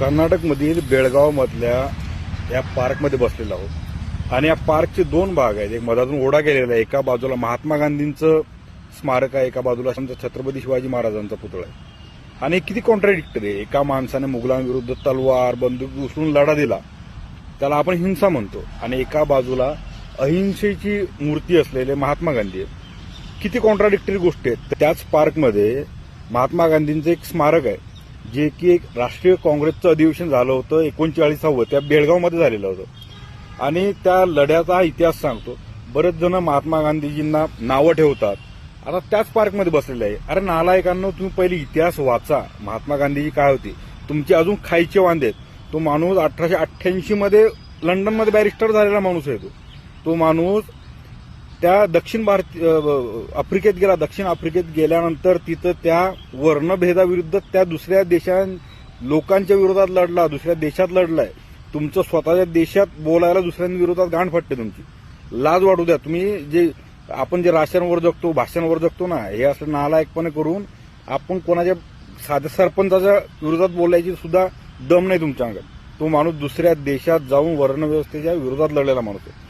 कर्नाटकमधील बेळगावमधल्या या पार्कमध्ये बसलेलो आहोत. आणि या पार्कचे दोन भाग आहेत. एक मधातून ओढा गेलेला आहे. एका बाजूला महात्मा गांधींचं स्मारक आहे. एका बाजूला समजा छत्रपती शिवाजी महाराजांचा पुतळा आहे. आणि किती कॉन्ट्राडिक्टरी आहे. एका माणसाने मुघलांविरुद्ध तलवार बंदूक उचलून लढा दिला. त्याला आपण हिंसा म्हणतो. आणि एका बाजूला अहिंसेची मूर्ती असलेले महात्मा गांधी आहेत. किती कॉन्ट्राडिक्टरी गोष्टी आहेत. त्याच पार्कमध्ये महात्मा गांधींचं एक स्मारक आहे. जे की एक राष्ट्रीय काँग्रेसचं अधिवेशन झालं होतं एकोणचाळीसावं. त्या बेळगावमध्ये झालेलं होतं. आणि त्या लढ्याचा हा इतिहास सांगतो. बरेच जण महात्मा गांधीजींना नावं ठेवतात. आता त्याच पार्कमध्ये बसलेले आहे. अरे नालायकांना तुम्ही पहिले इतिहास वाचा. महात्मा गांधीजी काय होती? तुमचे अजून खायचे वांदे आहेत. तो माणूस अठराशे अठ्ठ्याऐंशी मध्ये लंडनमध्ये बॅरिस्टर झालेला माणूस आहे तो. तो माणूस त्या दक्षिण भारत आफ्रिकेत गेला दक्षिण आफ्रिकेत गेल्यानंतर तिथं त्या वर्णभेदाविरुद्ध त्या दुसऱ्या देशां लोकांच्या विरोधात लढला दुसऱ्या देशात लढलाय. तुमचं स्वतःच्या देशात बोलायला दुसऱ्यांविरोधात गांड फाटते तुमची. लाज वाढू द्या. तुम्ही जे आपण जे राशांवर जगतो भाषांवर जगतो ना हे असं नालायकपणे करून आपण कोणाच्या साध्या सरपंचाच्या विरोधात बोलायची सुद्धा दम नाही तुमच्या अंगात. तो माणूस दुसऱ्या देशात जाऊन वर्णव्यवस्थेच्या विरोधात लढलेला माणूस आहे.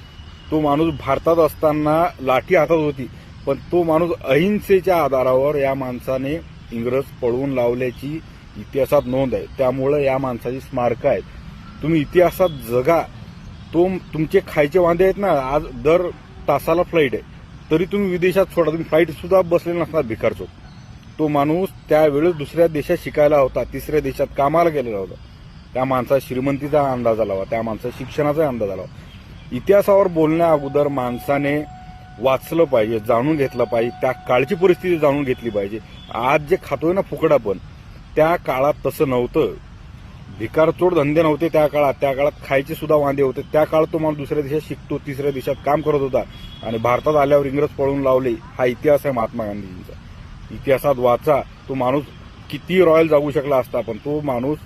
तो माणूस भारतात असताना लाठी हातात होती पण तो माणूस अहिंसेच्या आधारावर या माणसाने इंग्रज पळवून लावल्याची इतिहासात नोंद आहे. त्यामुळं या माणसाची स्मारकं आहेत. तुम्ही इतिहासात जगा. तो तुमचे खायचे वांदे आहेत ना आज दर तासाला फ्लाईट आहे. तरी तुम्ही विदेशात सोडा. तुम्ही फ्लाईट सुद्धा बसले नसणार भिकारचो तो माणूस त्यावेळेस दुसऱ्या देशात शिकायला होता तिसऱ्या देशात कामाला गेलेला होता. त्या माणसाला श्रीमंतीचा अंदाज आला त्या माणसाचा शिक्षणाचा अंदाज आला इतिहासावर बोलण्या अगोदर माणसाने वाचलं पाहिजे जाणून घेतलं पाहिजे त्या काळची परिस्थिती जाणून घेतली पाहिजे. आज जे खातोय ना फुकडा पण त्या काळात तसं नव्हतं. भिकारचोड धंदे नव्हते त्या काळात त्या काळात खायचे सुद्धा वांदे होते. त्या काळात तो माणूस दुसऱ्या देशात शिकतो तिसऱ्या देशात काम करत होता. आणि भारतात आल्यावर इंग्रज पळून लावले हा इतिहास आहे महात्मा गांधीजींचा. इतिहासात वाचा तो माणूस किती रॉयल जागू शकला असता पण तो माणूस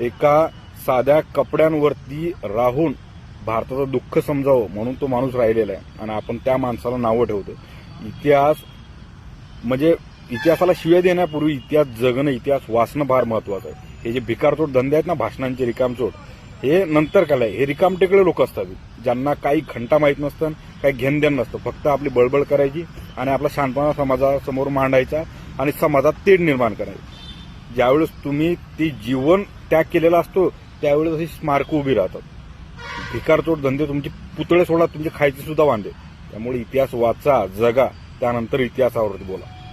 एका साध्या कपड्यांवरती राहून भारताचं दुःख समजावं म्हणून तो माणूस राहिलेला आहे. आणि आपण त्या माणसाला नावं ठेवतो. इतिहास म्हणजे इतिहासाला शिव्या देण्यापूर्वी इतिहास जगणं इतिहास वाचणं फार महत्वाचं आहे. हे जे भिकारचोट धंदे आहेत ना भाषणांचे रिकामचोट हे नंतर काय हे रिकामटेकडे लोक असतात. ज्यांना काही घंटा माहीत नसतं काही घेणदेण नसतं. फक्त आपली बळबळ करायची आणि आपला शांतपणा समाजासमोर मांडायचा आणि समाजात तेढ निर्माण करायची. ज्यावेळेस तुम्ही ती जीवन त्याग केलेला असतो त्यावेळेस अशी स्मारकं उभी राहतात. भिकारचोट धंदे तुमचे पुतळे सोडा तुमचे खायचे सुद्धा वांदे. त्यामुळे इतिहास वाचा जगा. त्यानंतर इतिहासावरती बोला.